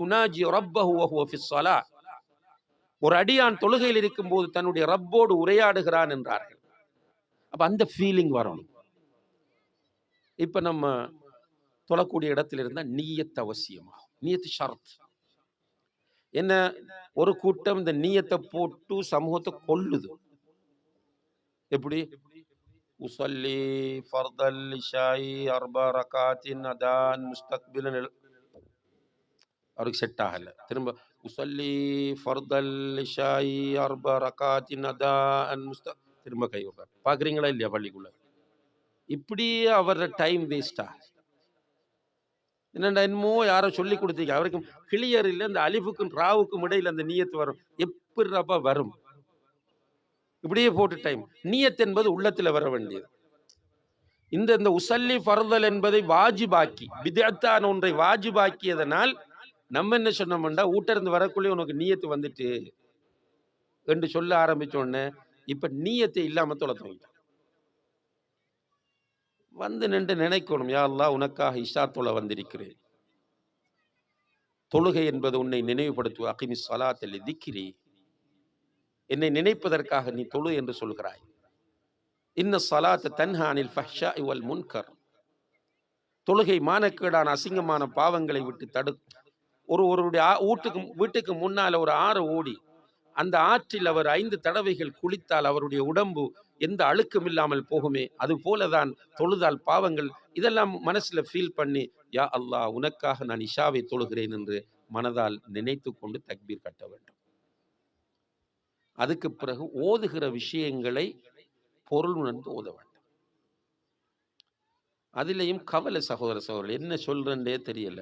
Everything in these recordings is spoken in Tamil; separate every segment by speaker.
Speaker 1: உனாஜி ரப்பஹு வஹுவ ஃபிஸ் ஒரு அடியான் தொழுகையில் இருக்கும்போது தன்னுடைய ரப்போடு உரையாடுகிறான் என்றார்கள். அப்ப அந்த ஃபீலிங் வரணும். இப்ப நம்ம தொழக்கூடிய இடத்துல இருந்தா நீயத் அவசியமாகும். நீயத்து ஷரத். என்ன? ஒரு கூட்டம் இந்த நீயத்தை போட்டு சமூகத்தை கொல்லுது. எப்படி? உசல்லி ஃபர்தல் இஷாயி அர்பா ரகாத்தின் அதான் முஸ்தக்பிலன் அவருக்கு செட் ஆகல. திரும்ப உசல்லி ஃபர்தல் இஷாயி அர்பா நதா அன் முஸ்தா திரும்ப கை விடுறாரு. பாக்குறீங்களா இல்லையா பள்ளிக்குள்ள? இப்படியே அவரோட டைம் வேஸ்ட் ஆகுது என்னடா என்னமோ யாரோ சொல்லி கொடுத்தீங்க அவருக்கு கிளியர் இல்லை இந்த அலிஃபுக்கும் ராவுக்கும் இடையில அந்த நீயத்து வரும். எப்படிப்பா வரும்? இப்படியே போட்டு டைம் நீயத் என்பது உள்ளத்துல வர வேண்டியது. இந்த இந்த உசல்லி ஃபர்தல் என்பதை வாஜிபாக்கி விதத்தான ஒன்றை வாஜிபாக்கியதனால் நம்ம என்ன சொன்னோம்டா ஊட்டிருந்து வரக்குள்ளே உனக்கு நீயத்து வந்துட்டு என்று சொல்ல ஆரம்பிச்ச உடனே இப்ப நீயத்தை இல்லாம தொலைத்தவங்கிட்டான் வந்து நின்று நினைக்கணும் யா உனக்காக இஷா தொலை வந்திருக்கிறேன். தொழுகை என்பது உன்னை நினைவுபடுத்துவ அகிமி சலாத்தல்லி திக்கிரி என்னை நினைப்பதற்காக நீ தொழு என்று சொல்கிறாய். இன்ன சலாத்த தன்ஹானில் ஃபஹ்ஷா இவல் முன்கர். தொழுகை மானக்கேடான அசிங்கமான பாவங்களை விட்டு தடு ஒரு ஒருவருடைய வீட்டுக்கு வீட்டுக்கு முன்னால ஒரு ஆறு ஓடி. அந்த ஆற்றில் அவர் ஐந்து தடவைகள் குளித்தால் அவருடைய உடம்பு எந்த அழுக்கும் இல்லாமல் போகுமே. அது போலதான் தொழுதால் பாவங்கள். இதெல்லாம் மனசுல ஃபீல் பண்ணி யா அல்லாஹ் உனக்காக நான் இஷாவை தொழுகிறேன் என்று மனதால் நினைத்து கொண்டு தக்பீர் கட்ட வேண்டும். அதுக்கு பிறகு ஓதுகிற விஷயங்களை பொருள் உணர்ந்து ஓத வேண்டும். அதிலேயும் கவலை சகோதர சகோதரர் என்ன சொல்றேன்னே தெரியல.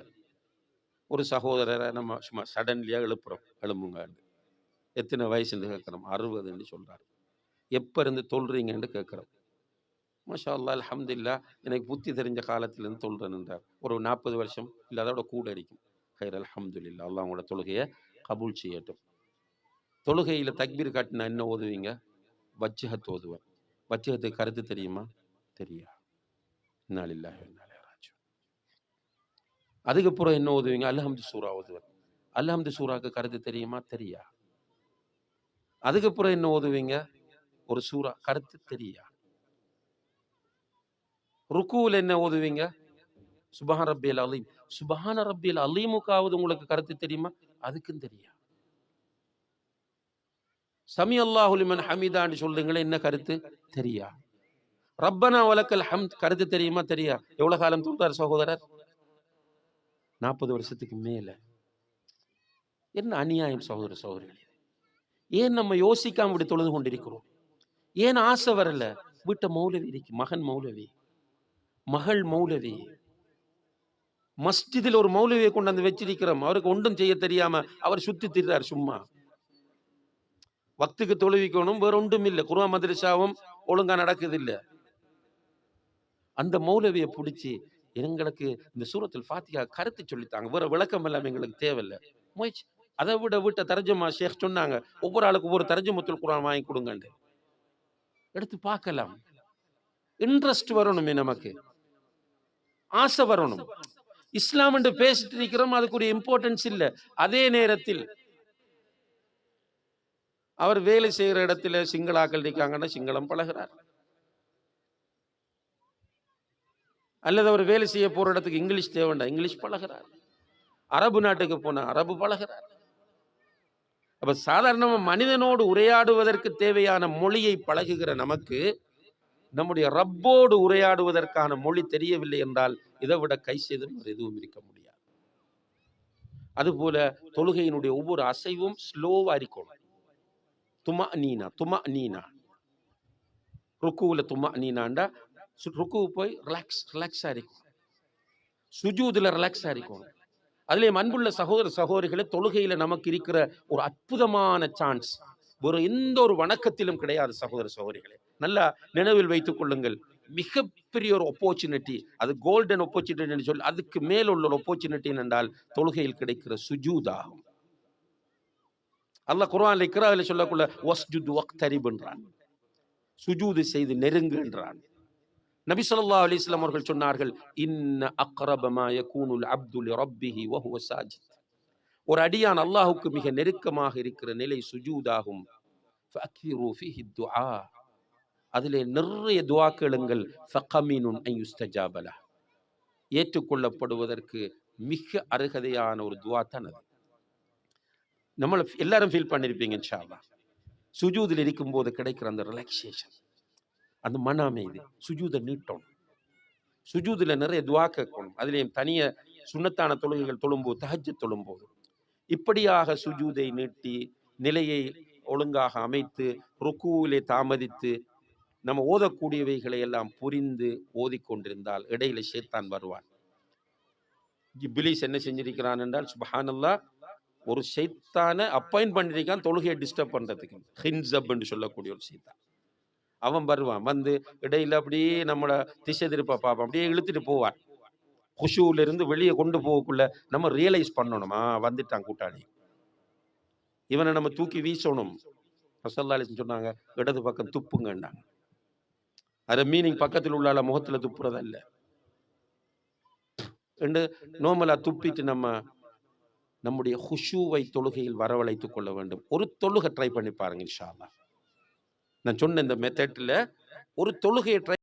Speaker 1: ஒரு சகோதரரை நம்ம சும்மா சடன்லியாக எழுப்புறோம். எழும்புங்க எத்தனை வயசுன்னு கேட்குறோம். அறுபதுன்னு சொல்கிறார் எப்போ இருந்து தொல்றீங்கன்னு கேட்குறோம். மஷா அல்லா அல்ஹம்துலில்லா எனக்கு புத்தி தெரிஞ்ச காலத்திலேருந்து தொல்றேன்ன்றார் ஒரு நாற்பது வருஷம் இல்லை அதோட கூட இருக்கும். ஹைர் அலமதுல்லா அல்லா உங்களோட தொழுகையை கபூல் செய்யட்டும். தொழுகையில் தக்பீர் காட்டினா என்ன ஓதுவீங்க? வஜ்ஜஹத் ஓதுவேன் வச்சகத்துக்கு கருத்து தெரியுமா? தெரியா இன்னாலில்லாஹி அதுக்கப்புறம் என்ன ஓதுவீங்க அல்ஹம்து சூரா ஓதுவேன் அல்ஹம்து சூராக்கு கருத்து தெரியுமா? தெரியா. அதுக்கப்புறம் என்ன ஓதுவீங்க ஒரு சூரா கருத்து தெரியா. ருக்குவில் என்ன ஓதுவீங்க சுபஹான் ரப்பியல் அலீம். சுபஹான ரப்பியல் அலீமுக்காவது உங்களுக்கு கருத்து தெரியுமா? அதுக்கும் தெரியா. சமி அல்லாஹுலிமன் ஹமீதான்னு சொல்றீங்களே என்ன கருத்து? தெரியா. ரப்பனா வலக்கல் ஹம் கருத்து தெரியுமா? தெரியா. எவ்வளவு காலம் தூண்டார் சகோதரர்? நாற்பது வருஷத்துக்கு மேல. என்ன அநியாயம் சகோதர சகோதரிகள்? ஏன் நம்ம யோசிக்காம இப்படி தொழுது கொண்டிருக்கிறோம்? ஏன் ஆசை வரல? வீட்டை மௌலவி இருக்கு மகன் மௌலவி. மகள் மௌலவி. மஸ்ஜிதில் ஒரு மௌலவியை கொண்டு வந்து வச்சிருக்கிறோம். அவருக்கு ஒன்றும் செய்ய தெரியாம அவர் சுத்தி திரிறார் சும்மா. வக்துக்கு தொழுவிக்கணும் வேற ஒன்றும் இல்லை. குருவா மதரசாவும் ஒழுங்கா நடக்குது இல்ல. அந்த மௌலவியை பிடிச்சி எங்களுக்கு இந்த சூரத்தில் ஃபாத்தியா கருத்து சொல்லித்தாங்க. வேற விளக்கம் எல்லாம் எங்களுக்கு தேவையில்லை. முயற்சி அதை விட விட்ட தர்ஜமா ஷேக் சொன்னாங்க. ஒவ்வொரு ஆளுக்கு ஒவ்வொரு தர்ஜமத்துல் குரான் வாங்கி கொடுங்கன்னு எடுத்து பார்க்கலாம். இன்ட்ரெஸ்ட் வரணுமே நமக்கு. ஆசை வரணும். இஸ்லாம் என்று பேசிட்டு இருக்கிறோம் அதுக்குரிய இம்பார்ட்டன்ஸ் இல்லை. அதே நேரத்தில் அவர் வேலை செய்யற இடத்துல சிங்களாக்கள் இருக்காங்கன்னா சிங்களம் பழகிறார். அல்லது அவர் வேலை செய்ய போகிற இடத்துக்கு இங்கிலீஷ் தேவைண்டா? இங்கிலீஷ் பழகிறார். அரபு நாட்டுக்கு போனால் அரபு பழகிறார். அப்போ சாதாரணமா மனிதனோடு உரையாடுவதற்கு தேவையான மொழியை பழகுகிற நமக்கு நம்முடைய ரப்போடு உரையாடுவதற்கான மொழி தெரியவில்லை என்றால் இதை விட கை செய்தும் எதுவும் இருக்க முடியாது. அதுபோல தொழுகையினுடைய ஒவ்வொரு அசைவும் ஸ்லோவா இருக்கும் துமா நீனா துமா நீனா ருக்குவில் துமா நீனாண்டா ருக்கு போய் ரிலாக்ஸ் ரிலாக்ஸாக இருக்கும் சுஜூதில் ரிலாக்ஸாக இருக்கும் அதுலேயும் அன்புள்ள சகோதர சகோதரிகளை தொழுகையில் நமக்கு இருக்கிற ஒரு அற்புதமான சான்ஸ் ஒரு எந்த ஒரு வணக்கத்திலும் கிடையாது சகோதர சகோதரிகளே. நல்லா நினைவில் வைத்துக் கொள்ளுங்கள். மிகப்பெரிய ஒரு ஒப்போர்ச்சுனிட்டி அது கோல்டன் ஒப்போர்ச்சுனிட்டி சொல்லி அதுக்கு மேல் உள்ள ஒரு ஒப்போர்ச்சுனிட்டி என்றால் தொழுகையில் கிடைக்கிற சுஜூதாகும். அல்லாஹ் குர்ஆன்ல இக்ராவில சொல்லக்குள்ள ஒஸ்ஜுது ஒக் தரிபுன்றான் சுஜூது செய்து நெருங்குன்றான் நபி சொல்லா அலிஸ்லாம் அவர்கள் சொன்னார்கள் இன்ன அக்ரபமா யகூனுல் அப்துல் ரப்பிஹி வஹுவ சாஜித் ஒரு அடியான் அல்லாஹுக்கு மிக நெருக்கமாக இருக்கிற நிலை சுஜூதாகும் அதிலே நிறைய துவாக்களுங்கள் ஏற்றுக்கொள்ளப்படுவதற்கு மிக அருகதையான ஒரு துவா தான் அது நம்மளை எல்லாரும் ஃபீல் பண்ணியிருப்பீங்க சுஜூதில் இருக்கும்போது கிடைக்கிற அந்த ரிலாக்ஸேஷன் அந்த மன அமைதி சுஜூதை நீட்டணும் சுஜூதில் நிறைய துவா கேட்கணும். அதுலேயும் தனிய சுண்ணத்தான தொழுகைகள் தொழும்போது தஹஜ்ஜு தொழும்போது. இப்படியாக சுஜூதை நீட்டி நிலையை ஒழுங்காக அமைத்து ருக்குவிலே தாமதித்து நம்ம ஓதக்கூடியவைகளை எல்லாம் புரிந்து ஓதிக்கொண்டிருந்தால் இடையில ஷேத்தான் வருவான். இப்லீஸ் என்ன செஞ்சிருக்கிறான் என்றால் சுபஹானல்லாஹ் ஒரு ஷைத்தானை அப்பாயிண்ட் பண்ணிருக்கான் தொழுகையை டிஸ்டர்ப் பண்றதுக்கு. ஹின்சப் என்று சொல்லக்கூடிய ஒரு ஷைத்தான். அவன் வருவான். வந்து இடையில அப்படியே நம்மளை திசை திருப்ப பார்ப்பான். அப்படியே இழுத்துட்டு போவான். குஷுல இருந்து வெளியே கொண்டு போகக்குள்ள நம்ம ரியலைஸ் பண்ணணுமா? வந்துட்டான் கூட்டாளி. இவனை நம்ம தூக்கி வீசணும். ரசல்லாலிஸ் சொன்னாங்க இடது பக்கம் துப்புங்கன்னாங்க. அது மீனிங் பக்கத்தில் உள்ள முகத்தில் துப்புறதல்ல ரெண்டு நோமலா துப்பிட்டு நம்ம நம்முடைய ஹுஷூவை தொழுகையில் வரவழைத்துக் கொள்ள வேண்டும். ஒரு தொழுகை ட்ரை பண்ணி பாருங்க இன்ஷால்லா நான் சொன்ன இந்த மெத்தட்ல ஒரு தொழுகையை ட்ரை